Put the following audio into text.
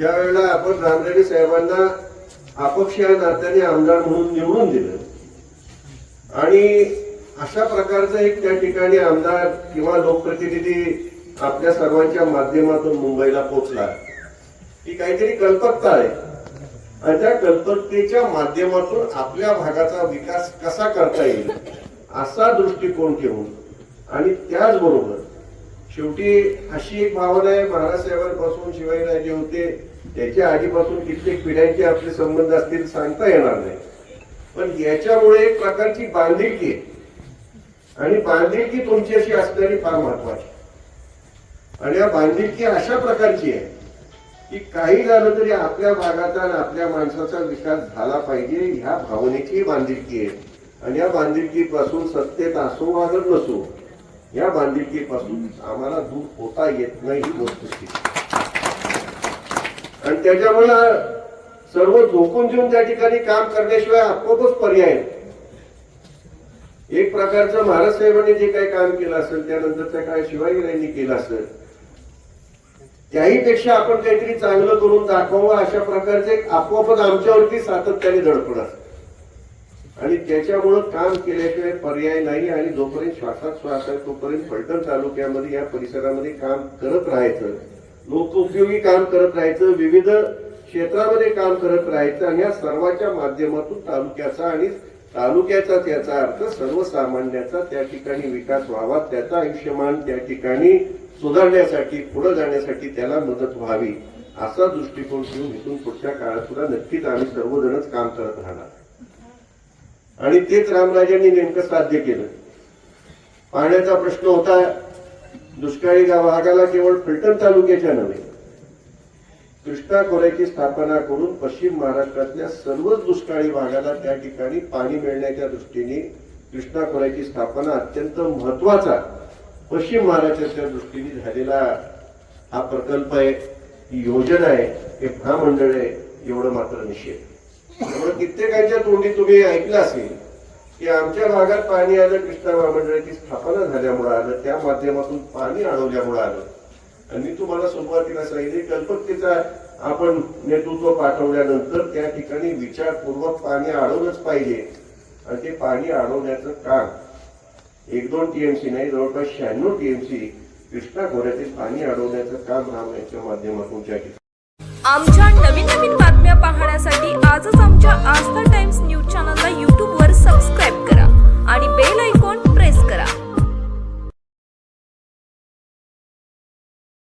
ज्या वेळेला आपण रामरेड्डी साहेबांना अपक्ष या नात्याने आमदार म्हणून निवडून दिलं. आणि अशा प्रकारचं एक त्या ठिकाणी आमदार किंवा लोकप्रतिनिधी आपल्या सर्वांच्या माध्यमातून मुंबईला पोहोचला. ही काहीतरी कल्पकता आहे. आणि त्या कल्पकतेच्या माध्यमातून आपल्या भागाचा विकास कसा करता येईल असा दृष्टिकोन ठेवून आणि त्याचबरोबर शेवटी अशी एक भावना आहे महाराज साहेबांपासून शिवाजीराजे होते त्याच्या आधीपासून कित्येक पिढ्यांचे आपले संबंध असतील सांगता येणार नाही. पण याच्यामुळे एक प्रकारची बांधिलकी आहे. आणि बांधिलकी तुमच्याशी असणारी फार महत्वाची. आणि या बांधिलकी अशा प्रकारची आहे की काही झालं तरी आपल्या भागाचा आणि आपल्या माणसाचा विकास झाला पाहिजे ह्या भावनेची बांधिलकी आहे. आणि या बांधिलकीपासून सत्तेत असो वागत जर नसो या बांधिलकीपासून आम्हाला दूर होता येत नाही ही वस्तुस्थिती आणि त्याच्यामुळं सर्व झोकून घेऊन त्या ठिकाणी काम करण्याशिवाय आपोआपच पर्याय एक प्रकारचं महाराज साहेबांनी जे काही काम केलं असेल त्यानंतरच्या काय शिवाजीराजांनी केलं असेल त्याही पेक्षा आपण काहीतरी चांगलं करून दाखवावं अशा प्रकारचे आपोआपच आमच्यावरती सातत्याने दडपण असतं. आणि त्याच्यामुळं काम केल्याशिवाय पर्याय नाही आणि जोपर्यंत श्वासात श्वास आहे तोपर्यंत फलटण तालुक्यामध्ये या परिसरामध्ये काम करत राहायचं. लोकोपयोगी काम करत राहायचं विविध क्षेत्रामध्ये काम करत राहायचं आणि या सर्वांच्या माध्यमातून तालुक्याचा आणि तालुक्याचा त्याचा अर्थ सर्वसामान्याचा त्या ठिकाणी विकास व्हावा त्याचा आयुष्यमान त्या ठिकाणी सुधारण्यासाठी पुढे जाण्यासाठी त्याला मदत व्हावी असा दृष्टिकोन घेऊन इथून पुढच्या काळात सुद्धा नक्कीच आम्ही सर्वजणच काम करत राहणार. आणि तेच रामराजांनी नेमकं साध्य केलं. पाण्याचा प्रश्न होता दुष्काळी भागाला केवळ फलटण तालुक्याच्या नव्हे. कृष्णा खोऱ्याची स्थापना करून पश्चिम महाराष्ट्रातल्या सर्वच दुष्काळी भागाला त्या ठिकाणी पाणी मिळण्याच्या दृष्टीने कृष्णा खोऱ्याची स्थापना अत्यंत महत्त्वाचा पश्चिम महाराष्ट्राच्या दृष्टीने झालेला हा प्रकल्प आहे ही योजना आहे हे महामंडळ आहे एवढं मात्र निश्चित त्यामुळे कित्येकांच्या तोंडी तुम्ही ऐकलं असेल की आमच्या भागात पाणी आलं कृष्णा महामंडळाची स्थापना झाल्यामुळे आलं त्या माध्यमातून पाणी अडवल्यामुळे आलं. आणि मी तुम्हाला सुरुवातीला सांगितले कल्पकतेचा आपण नेतृत्व पाठवल्यानंतर त्या ठिकाणी विचारपूर्वक पाणी अडवलंच पाहिजे. आणि ते पाणी अडवण्याचं काम एक दोन टीएमसी नाही जवळपास शहाण्णव टीएमसी कृष्णा खोऱ्यातील पाणी अडवण्याचं काम राम यांच्या माध्यमातून त्या ठिकाणी आमच्या नवीन नवीन